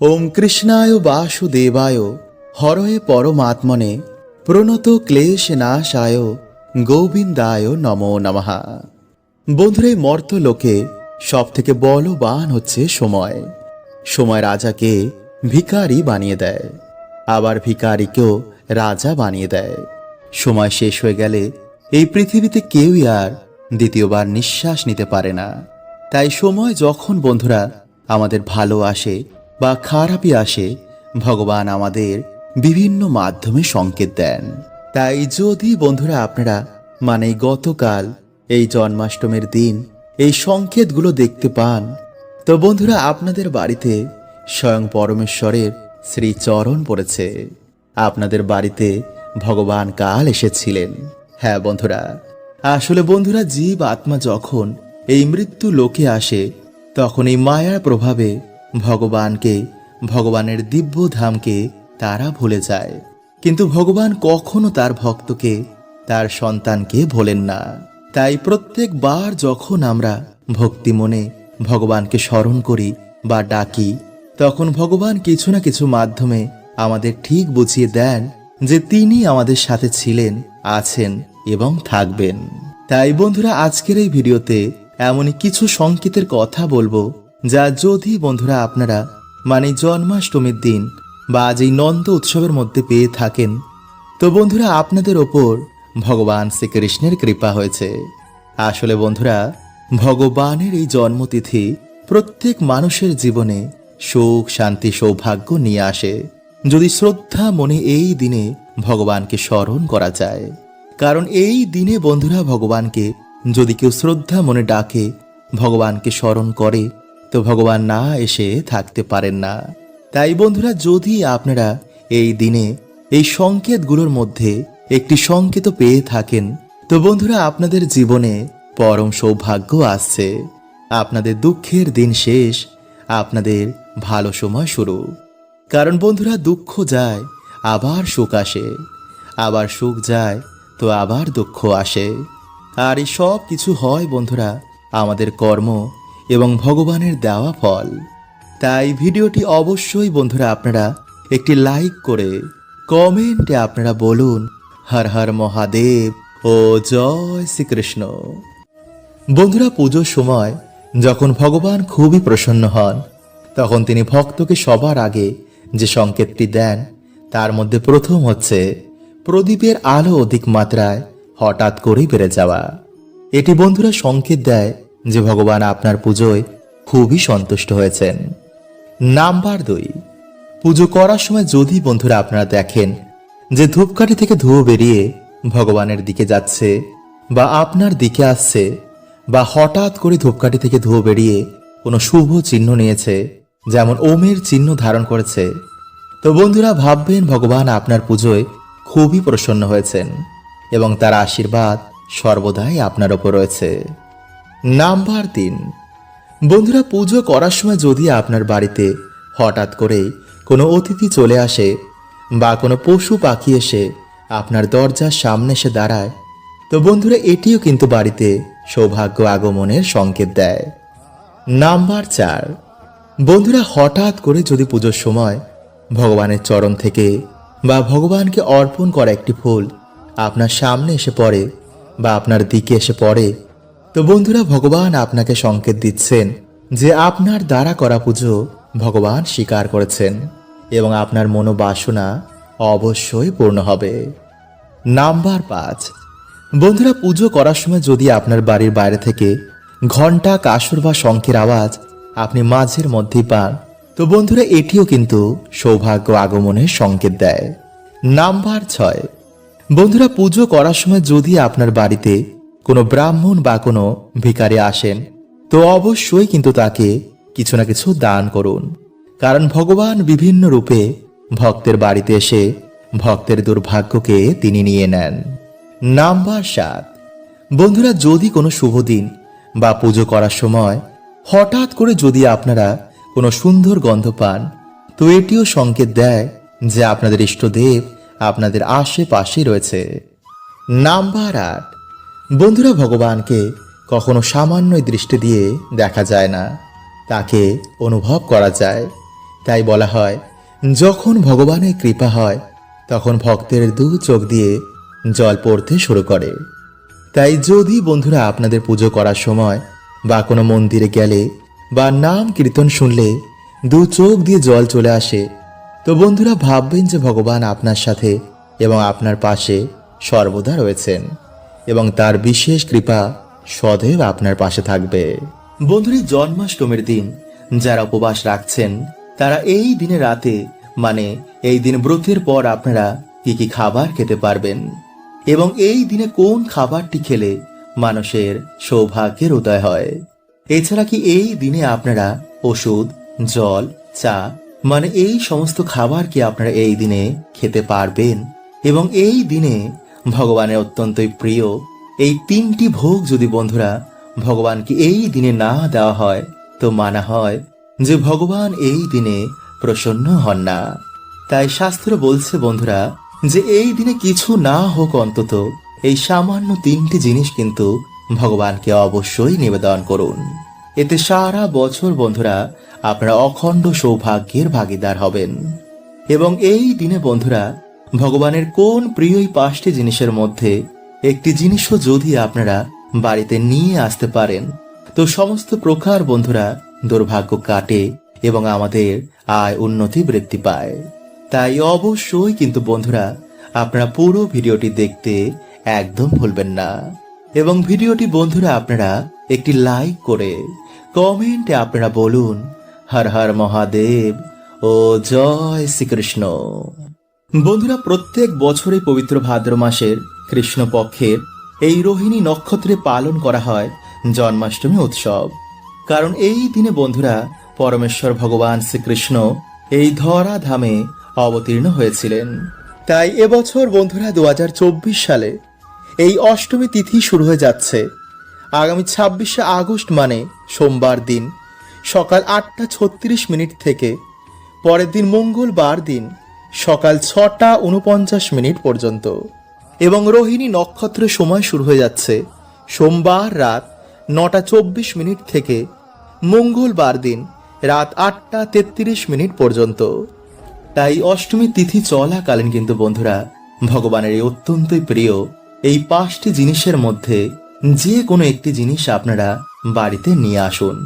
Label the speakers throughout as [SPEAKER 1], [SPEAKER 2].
[SPEAKER 1] ওম কৃষ্ণায় বাসুদেবায় হরয়ে পরমাত্মনে প্রণত ক্লেশ নাশায় গোবিন্দায় নমো নমঃ। বন্ধুরা মর্ত লোকে সব থেকে বলবান হচ্ছে সময়। সময় রাজাকে ভিকারি বানিয়ে দেয়, আবার ভিখারিকেও রাজা বানিয়ে দেয়। সময় শেষ হয়ে গেলে এই পৃথিবীতে কেউই আর দ্বিতীয়বার নিঃশ্বাস নিতে পারে না। তাই সময় যখন, বন্ধুরা, আমাদের ভালো আসে বা খারাপই আসে, ভগবান আমাদের বিভিন্ন মাধ্যমে সংকেত দেন। তাই যদি বন্ধুরা আপনারা মানে গতকাল, এই জন্মাষ্টমীর দিন, এই সংকেতগুলো দেখতে পান, তো বন্ধুরা আপনাদের বাড়িতে স্বয়ং পরমেশ্বরের শ্রীচরণ পড়েছে। আপনাদের বাড়িতে ভগবান কাল এসেছিলেন। হ্যাঁ বন্ধুরা, আসলে বন্ধুরা জীব আত্মা যখন এই মৃত্যু লোকে আসে, তখন এই মায়ার প্রভাবে ভগবানকে, ভগবানের দিব্য ধামকে তারা ভুলে যায়। কিন্তু ভগবান কখনো তার ভক্তকে, তার সন্তানকে ভোলেন না। তাই প্রত্যেকবার যখন আমরা ভক্তি মনে ভগবানকে স্মরণ করি বা ডাকি, তখন ভগবান কিছু না কিছু মাধ্যমে আমাদের ঠিক বুঝিয়ে দেন যে তিনি আমাদের সাথে ছিলেন, আছেন এবং থাকবেন। তাই বন্ধুরা, আজকের এই ভিডিওতে এমনই কিছু সংকেতের কথা বলব যা যদি বন্ধুরা আপনারা মানে জন্মাষ্টমীর দিন বা আজ এই নন্দ উৎসবের মধ্যে পেয়ে থাকেন, তো বন্ধুরা আপনাদের ওপর ভগবান শ্রীকৃষ্ণের কৃপা হয়েছে। আসলে বন্ধুরা, ভগবানের এই জন্মতিথি প্রত্যেক মানুষের জীবনে সুখ, শান্তি, সৌভাগ্য নিয়ে আসে। যদি শ্রদ্ধা মনে এই দিনে ভগবানকে স্মরণ করা যায়। কারণ এই দিনে বন্ধুরা ভগবানকে যদি কেউ শ্রদ্ধা মনে ডাকে, ভগবানকে স্মরণ করে তো ভগবান না এসে থাকতে পারেন না। তাই বন্ধুরা, যদি আপনারা এই দিনে এই সংকেতগুলোর মধ্যে একটি সংকেত পেয়ে থাকেন, তো বন্ধুরা, আপনাদের জীবনে পরম সৌভাগ্য আসছে। আপনাদের দুঃখের দিন শেষ, আপনাদের ভালো সময় শুরু। কারণ বন্ধুরা, দুঃখ যায়, আবার সুখ আসে। আবার সুখ যায়, তো আবার দুঃখ আসে। আর এই সব কিছু হয় বন্ধুরা, আমাদের কর্ম এবং ভগবানের দেওয়া ফল। তাই ভিডিওটি অবশ্যই বন্ধুরা আপনারা একটি লাইক করে, কমেন্টে আপনারা বলুন, হর হর মহাদেব ও জয় শ্রীকৃষ্ণ। বন্ধুরা, পুজোর সময় যখন ভগবান খুবই প্রসন্ন হন, তখন তিনি ভক্তকে সবার আগে যে সংকেতটি দেন, তার মধ্যে প্রথম হচ্ছে, প্রদীপের আলো অধিক মাত্রায় হঠাৎ করেই বেড়ে যাওয়া। এটি বন্ধুরা সংকেত দেয় যে ভগবান আপনার পুজোয় খুবই সন্তুষ্ট হয়েছেন। নাম্বার দুই, পুজো করার সময় যদি বন্ধুরা আপনারা দেখেন যে ধূপকাঠি থেকে ধুয়ো বেরিয়ে ভগবানের দিকে যাচ্ছে বা আপনার দিকে আসছে বা হঠাৎ করে ধূপকাঠি থেকে ধুয়ো বেরিয়ে কোনো শুভ চিহ্ন নিয়েছে, যেমন ওমের চিহ্ন ধারণ করেছে, তো বন্ধুরা ভাববেন ভগবান আপনার পুজোয় খুবই প্রসন্ন হয়েছেন এবং তার আশীর্বাদ সর্বদাই আপনার ওপর রয়েছে। নাম্বার তিন। বন্ধুরা, পুজো করার সময় যদি আপনার বাড়িতে হঠাৎ করে কোনো অতিথি চলে আসে বা কোনো পশু পাখি এসে আপনার দরজার সামনে এসে দাঁড়ায়, তো বন্ধুরা, এটিও কিন্তু বাড়িতে সৌভাগ্য আগমনের সংকেত দেয়। নাম্বার চার। বন্ধুরা, হঠাৎ করে যদি পুজোর সময় ভগবানের চরণ থেকে বা ভগবানকে অর্পণ করা একটি ফুল আপনার সামনে এসে পড়ে বা আপনার দিকে এসে পড়ে তো বন্ধুরা, ভগবান আপনাকে সংকেত দিচ্ছেন যে আপনার দ্বারা করা পুজো ভগবান স্বীকার করেছেন এবং আপনার মনোবাসনা অবশ্যই পূর্ণ হবে। নাম্বার পাঁচ, বন্ধুরা, পুজো করার সময় যদি আপনার বাড়ির বাইরে থেকে ঘণ্টা কাসর বা শঙ্খের আওয়াজ আপনি মাঝের মধ্যেই পান, তো বন্ধুরা, এটিও কিন্তু সৌভাগ্য আগমনের সংকেত দেয়। নাম্বার ছয়, বন্ধুরা, পুজো করার সময় যদি আপনার বাড়িতে কোনো ব্রাহ্মণ বা কোনো ভিকারে আসেন, তো অবশ্যই কিন্তু তাকে কিছু না কিছু দান করুন। কারণ ভগবান বিভিন্ন রূপে ভক্তের বাড়িতে এসে ভক্তের দুর্ভাগ্যকে তিনি নিয়ে নেন। নাম্বার সাত। বন্ধুরা, যদি কোনো শুভ দিন বা পুজো করার সময় হঠাৎ করে যদি আপনারা কোনো সুন্দর গন্ধ পান, তো এটিও সংকেত দেয় যে আপনাদের ইষ্টদেব আপনাদের আশেপাশে রয়েছে। নাম্বার আট। বন্ধুরা, ভগবানকে কখনো সামান্য দৃষ্টি দিয়ে দেখা যায় না। তাকে অনুভব করা যায়। তাই বলা হয়, যখন ভগবানের কৃপা হয়, তখন ভক্তের দু চোখ দিয়ে জল পড়তে শুরু করে। তাই যদি বন্ধুরা আপনাদের পুজো করার সময় বা কোনো মন্দিরে গেলে বা নাম কীর্তন শুনলে দু চোখ দিয়ে জল চলে আসে, তো বন্ধুরা ভাববেন যে ভগবান আপনার সাথে এবং আপনার পাশে সর্বদা রয়েছেন। এবং তার বিশেষ কৃপা সदैव আপনার পাশে থাকবে। বন্ধুরা, জন্মাষ্টমীর দিন যারা উপবাস রাখছেন, তারা এই দিনে রাতে মানে এই দিন ব্রতের পর আপনারা কি কি খাবার খেতে পারবেন? এবং এই দিনে কোন খাবারটি খেলে মানুষের সৌভাগ্যের উদয় হয়? এছাড়া কি এই দিনে আপনারা ওষুধ, জল, চা মানে এই সমস্ত খাবার কি আপনারা এই দিনে খেতে পারবেন? এবং এই দিনে ভগবানের অত্যন্তই প্রিয়। এই তিনটি ভোগ যদি বন্ধুরা ভগবানকে এই দিনে না দেওয়া হয়, তো মানা হয় যে ভগবান এই দিনে প্রসন্ন হন না। তাই শাস্ত্র বলছে বন্ধুরা যে এই দিনে কিছু না হোক অন্তত এই সামান্য তিনটি জিনিস কিন্তু ভগবানকে অবশ্যই নিবেদন করুন। এতে সারা বছর বন্ধুরা আপনারা অখণ্ড সৌভাগ্যের ভাগিদার হবেন। এবং এই দিনে বন্ধুরা ভগবানের কোন প্রিয় পাঁচটি জিনিসের মধ্যে একটি জিনিসও যদি আপনারা বাড়িতে নিয়ে আসতে পারেন, তো সমস্ত প্রকার বন্ধুরা দুর্ভাগ্য কাটে এবং আমাদের আয় উন্নতি বৃদ্ধি পায়। তাই অবশ্যই কিন্তু বন্ধুরা, আপনারা পুরো ভিডিওটি দেখতে একদম ভুলবেন না। এবং ভিডিওটি বন্ধুরা, আপনারা একটি লাইক করে কমেন্টে আপনারা বলুন, হর হর মহাদেব ও জয় শ্রীকৃষ্ণ। বন্ধুরা, প্রত্যেক বছরে পবিত্র ভাদ্র মাসের কৃষ্ণপক্ষের এই রোহিণী নক্ষত্রে পালন করা হয় জন্মাষ্টমী উৎসব। কারণ এই দিনে বন্ধুরা, পরমেশ্বর ভগবান শ্রীকৃষ্ণ এই ধরা ধামে অবতীর্ণ হয়েছিলেন। তাই এবছর বন্ধুরা দু হাজার চব্বিশ সালে এই অষ্টমী তিথি শুরু হয়ে যাচ্ছে। আগামী ছাব্বিশে আগস্ট মানে সোমবার দিন, সকাল আটটা ছত্রিশ মিনিট থেকে পরের দিন মঙ্গলবার দিন সকাল ছটা উনপঞ্চাশ মিনিট পর্যন্ত। এবং রোহিণী নক্ষত্রের সময় শুরু হয়ে যাচ্ছে সোমবার রাত নটা চব্বিশ মিনিট থেকে মঙ্গলবার দিন রাত আটটা তেত্রিশ মিনিট পর্যন্ত। তাই অষ্টমী তিথি চলাকালীন কিন্তু বন্ধুরা, ভগবানের এই অত্যন্তই প্রিয় এই পাঁচটি জিনিসের মধ্যে যে কোনো একটি জিনিস আপনারা বাড়িতে নিয়ে আসুন।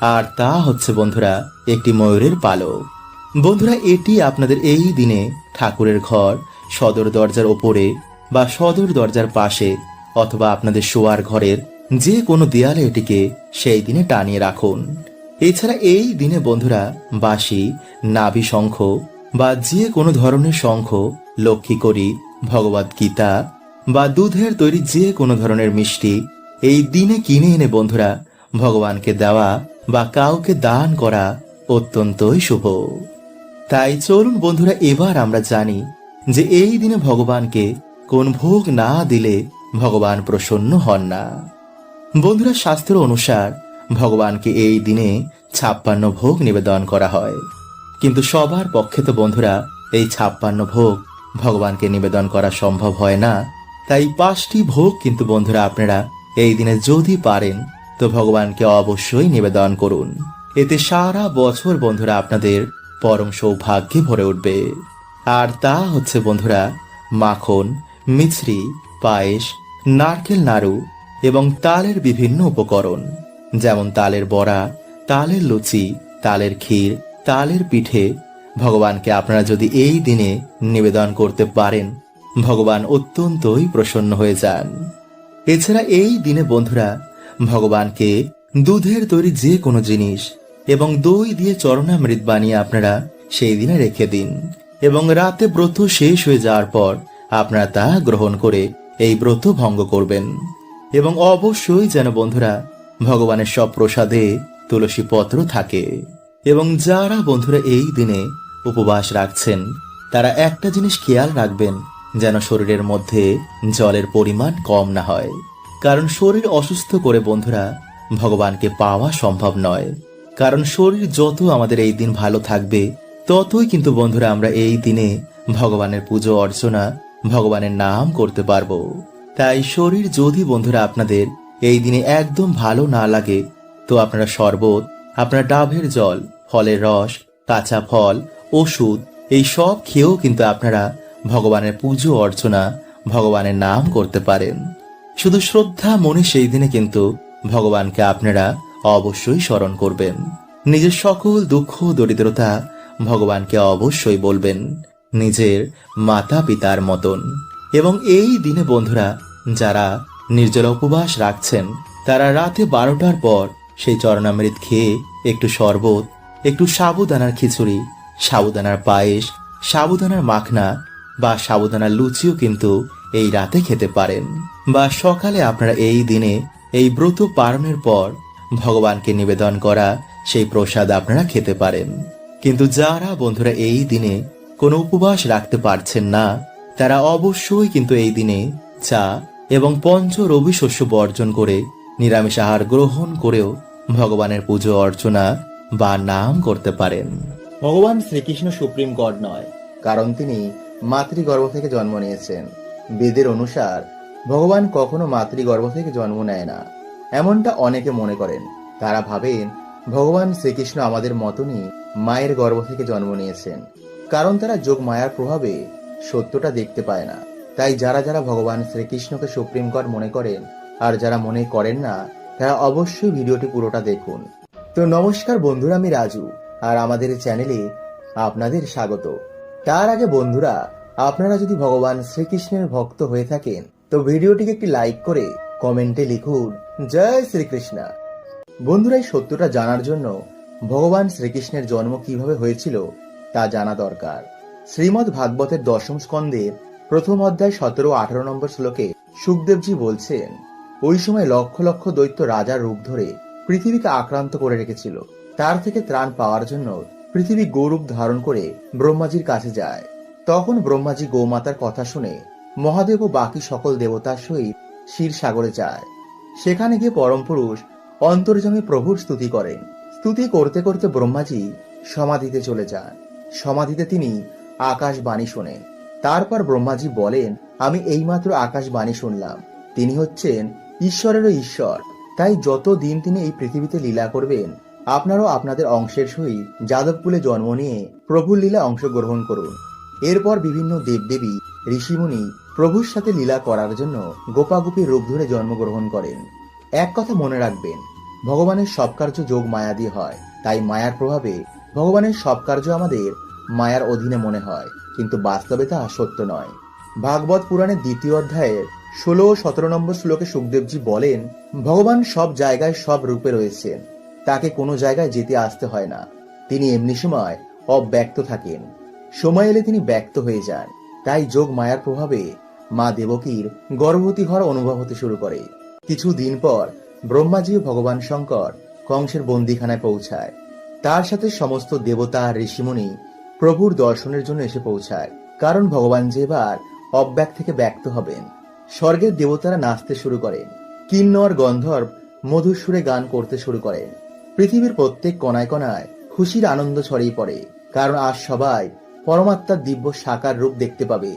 [SPEAKER 1] আর তা হচ্ছে বন্ধুরা, একটি ময়ূরের পালক। বন্ধুরা, এটি আপনাদের এই দিনে ঠাকুরের ঘর, সদর দরজার ওপরে বা সদর দরজার পাশে অথবা আপনাদের শোয়ার ঘরের যে কোনো দেয়ালে এটিকে সেই দিনে টানিয়ে রাখুন। এছাড়া এই দিনে বন্ধুরা, বাঁশি, নাভি শঙ্খ বা যে কোনো ধরনের শঙ্খ, লক্ষ্মী করি ভগবদ গীতা বা দুধের তৈরি যে কোনো ধরনের মিষ্টি এই দিনে কিনে এনে বন্ধুরা, ভগবানকে দেওয়া বা কাউকে দান করা অত্যন্তই শুভ। তাই চলুন বন্ধুরা, এবার আমরা জানি যে এই দিনে ভগবানকে কোন ভোগ না দিলে ভগবান প্রসন্ন হন না। বন্ধুরা, শাস্ত্র অনুসার ভগবানকে এই দিনে ছাপ্পান্ন ভোগ নিবেদন করা হয়। কিন্তু সবার পক্ষে তো বন্ধুরা, এই ছাপ্পান্ন ভোগ ভগবানকে নিবেদন করা সম্ভব হয় না। তাই পাঁচটি ভোগ কিন্তু বন্ধুরা, আপনারা এই দিনে যদি পারেন, তো ভগবানকে অবশ্যই নিবেদন করুন। এতে সারা বছর বন্ধুরা, আপনাদের পরম সৌভাগ্যে ভরে উঠবে। আর তা হচ্ছে, বন্ধুরা, মাখন, মিছরি, পায়েস, নারকেল নাড়ু এবং তালের বিভিন্ন উপকরণ। যেমন তালের বড়া, তালের লুচি, তালের ক্ষীর, তালের পিঠে। ভগবানকে আপনারা যদি এই দিনে নিবেদন করতে পারেন, ভগবান অত্যন্তই প্রসন্ন হয়ে যান। এছাড়া এই দিনে, বন্ধুরা, ভগবানকে দুধের তৈরি যে কোনো জিনিস এবং দই দিয়ে চরণামৃত বানিয়ে আপনারা সেই দিনে রেখে দিন। এবং রাতে ব্রত শেষ হয়ে যাওয়ার পর আপনারা তা গ্রহণ করে এই ব্রত ভঙ্গ করবেন। এবং অবশ্যই যেন বন্ধুরা ভগবানের সব প্রসাদে তুলসী পত্র থাকে। এবং যারা বন্ধুরা এই দিনে উপবাস রাখছেন, তারা একটা জিনিস খেয়াল রাখবেন, যেন শরীরের মধ্যে জলের পরিমাণ কম না হয়। কারণ শরীর অসুস্থ করে বন্ধুরা ভগবানকে পাওয়া সম্ভব নয়। কারণ শরীর যত আমাদের এই দিন ভালো থাকবে, ততই কিন্তু বন্ধুরা আমরা এই দিনে ভগবানের পুজো, অর্চনা, ভগবানের নাম করতে পারব। তাই শরীর যদি বন্ধুরা আপনাদের এই দিনে একদম ভালো না লাগে, তো আপনারা শরবত, আপনার ডাবের জল, ফলের রস, কাঁচা ফল, ওষুধ, এই সব খেয়েও কিন্তু আপনারা ভগবানের পুজো, অর্চনা, ভগবানের নাম করতে পারেন। শুধু শ্রদ্ধা মনে সেই দিনে কিন্তু ভগবানকে আপনারা অবশ্যই স্মরণ করবেন। নিজের সকল দুঃখ, দরিদ্রতা ভগবানকে অবশ্যই বলবেন, নিজের মাতা পিতার মতন। এবং এই দিনে বন্ধুরা, যারা নির্জল উপবাস রাখছেন, তারা রাতে বারোটার পর সেই চরণামৃত খেয়ে একটু শরবত, একটু সাবুদানার খিচুড়ি, সাবুদানার পায়েস, সাবুদানার মাখনা বা সাবুদানার লুচিও কিন্তু এই রাতে খেতে পারেন। বা সকালে আপনারা এই দিনে এই ব্রত পালনের পর ভগবানকে নিবেদন করা, সেই প্রসাদ আপনারা খেতে পারেন। কিন্তু যারা বন্ধুরা এই দিনে কোনো উপবাস রাখতে পারছেন না, তারা অবশ্যই কিন্তু এই দিনে চা এবং পঞ্চ রবি শস্য বর্জন করে, নিরামিষ আহার গ্রহণ করেও ভগবানের পুজো অর্চনা বা নাম করতে পারেন। ভগবান শ্রীকৃষ্ণ সুপ্রিম গড নয়, কারণ তিনি মাতৃগর্ভ থেকে জন্ম নিয়েছেন। বেদের অনুসার, ভগবান কখনো মাতৃগর্ভ থেকে জন্ম নেয় না। এমনটা অনেকে মনে করেন। তারা ভাবেন, ভগবান শ্রীকৃষ্ণ আমাদের মতনই মায়ের গর্ভ থেকে জন্ম নিয়েছেন। কারণ তারা যোগ মায়ার প্রভাবে সত্যটা দেখতে পায় না। তাই যারা যারা ভগবান শ্রীকৃষ্ণকে সুপ্রিম গড মনে করেন আর যারা মনে করেন না, তারা অবশ্যই ভিডিওটি পুরোটা দেখুন। তো নমস্কার বন্ধুরা, আমি রাজু আর আমাদের চ্যানেলে আপনাদের স্বাগত। তার আগে বন্ধুরা, আপনারা যদি ভগবান শ্রীকৃষ্ণের ভক্ত হয়ে থাকেন, তো ভিডিওটিকে একটি লাইক করে কমেন্টে লিখুন জয় শ্রীকৃষ্ণ। বন্ধুরা এই সত্যটা জানার জন্য ভগবান শ্রীকৃষ্ণের জন্ম কীভাবে হয়েছিল তা জানা দরকার। শ্রীমদ ভাগবতের দশম স্কন্ধে প্রথম অধ্যায় সতেরো আঠারো নম্বর শ্লোকে সুখদেবজি বলছেন, ওই সময় লক্ষ লক্ষ দৈত্য রাজার রূপ ধরে পৃথিবীকে আক্রান্ত করে রেখেছিল। তার থেকে ত্রাণ পাওয়ার জন্য পৃথিবী গৌরূপ ধারণ করে ব্রহ্মাজির কাছে যায়। তখন ব্রহ্মাজি গৌমাতার কথা শুনে মহাদেব ও বাকি সকল দেবতার সহিত ক্ষীর সাগরে যায়। সেখানে গিয়ে পরম পুরুষ অন্তর্জমে প্রভুর স্তুতি করেন। স্তুতি করতে করতে ব্রহ্মাজি সমাধিতে চলে যান। সমাধিতে তিনি আকাশবাণী শোনেন। তারপর ব্রহ্মাজি বলেন, আমি এইমাত্র আকাশবাণী শুনলাম। তিনি হচ্ছেন ঈশ্বরেরও ঈশ্বর। তাই যত দিন তিনি এই পৃথিবীতে লীলা করবেন, আপনারাও আপনাদের অংশের সহিত যাদবকুলে জন্ম নিয়ে প্রভুর লীলা অংশগ্রহণ করুন। এরপর বিভিন্ন দেবদেবী, ঋষিমুনি প্রভুর সাথে লীলা করার জন্য গোপাগোপীর রূপ ধরে জন্মগ্রহণ করেন। এক কথা মনে রাখবেন, ভগবানের সব কার্য যোগ মায়া দিয়ে হয়। তাই মায়ার প্রভাবে ভগবানের সব কার্য আমাদের মায়ার অধীনে মনে হয়, কিন্তু বাস্তবে তা সত্য নয়। ভাগবত পুরাণের দ্বিতীয় অধ্যায়ের ষোলো ও সতেরো নম্বর শ্লোকে সুখদেবজি বলেন, ভগবান সব জায়গায় সব রূপে রয়েছেন, তাকে কোনো জায়গায় যেতে আসতে হয় না। তিনি এমনি সময় অব্যক্ত থাকেন। সময় এলে তিনি ব্যক্ত হয়ে যান। তাই যোগ মায়ার প্রভাবে মা দেবকীর গর্ভবতী হওয়ার অনুভব হতে শুরু করে। কিছু দিন পর ব্রহ্মাজি ভগবান শঙ্কর কংসের বন্দিখানায় পৌঁছায়। তার সাথে সমস্ত দেবতা আর ঋষিমুনি প্রভুর দর্শনের জন্য এসে পৌঁছায়। কারণ ভগবান যে এবার অব্যক্ত থেকে ব্যক্ত হবেন। স্বর্গের দেবতারা নাচতে শুরু করেন। কিন্নর গন্ধর্ব মধুর সুরে গান করতে শুরু করেন। পৃথিবীর প্রত্যেক কণায় কণায় খুশির আনন্দ ছড়িয়ে পড়ে। কারণ আজ সবাই পরমাত্মার দিব্য সাকার রূপ দেখতে পাবে।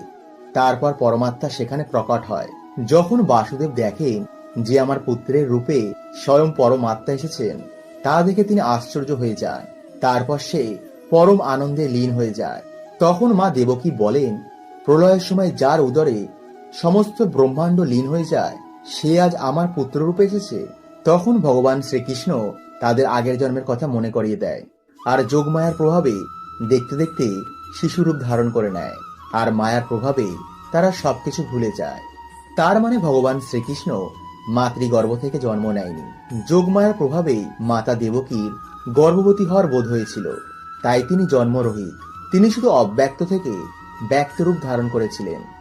[SPEAKER 1] তারপর পরমাত্মা সেখানে প্রকট হয়। যখন বাসুদেব দেখেন যে আমার পুত্রের রূপে স্বয়ং পরমাত্মা এসেছেন, তা দেখে তিনি আশ্চর্য হয়ে যান। তারপর সে পরম আনন্দে লীন হয়ে যায়। তখন মা দেবকী বলেন, প্রলয়ের সময় যার উদরে সমস্ত ব্রহ্মাণ্ড লীন হয়ে যায়, সে আজ আমার পুত্ররূপে এসেছে। তখন ভগবান শ্রীকৃষ্ণ তাদের আগের জন্মের কথা মনে করিয়ে দেয়। আর যোগমায়ার প্রভাবে দেখতে দেখতে শিশুরূপ ধারণ করে নেয়। আর মায়ার প্রভাবে তারা সবকিছু ভুলে যায়। তার মানে ভগবান শ্রীকৃষ্ণ মাতৃগর্ভ থেকে জন্ম নেয়নি। যোগমায়ার প্রভাবেই মাতা দেবকীর গর্ভবতী হওয়ার বোধ হয়েছিল। তাই তিনি জন্মরহিত। তিনি শুধু অব্যক্ত থেকে ব্যক্তরূপ ধারণ করেছিলেন।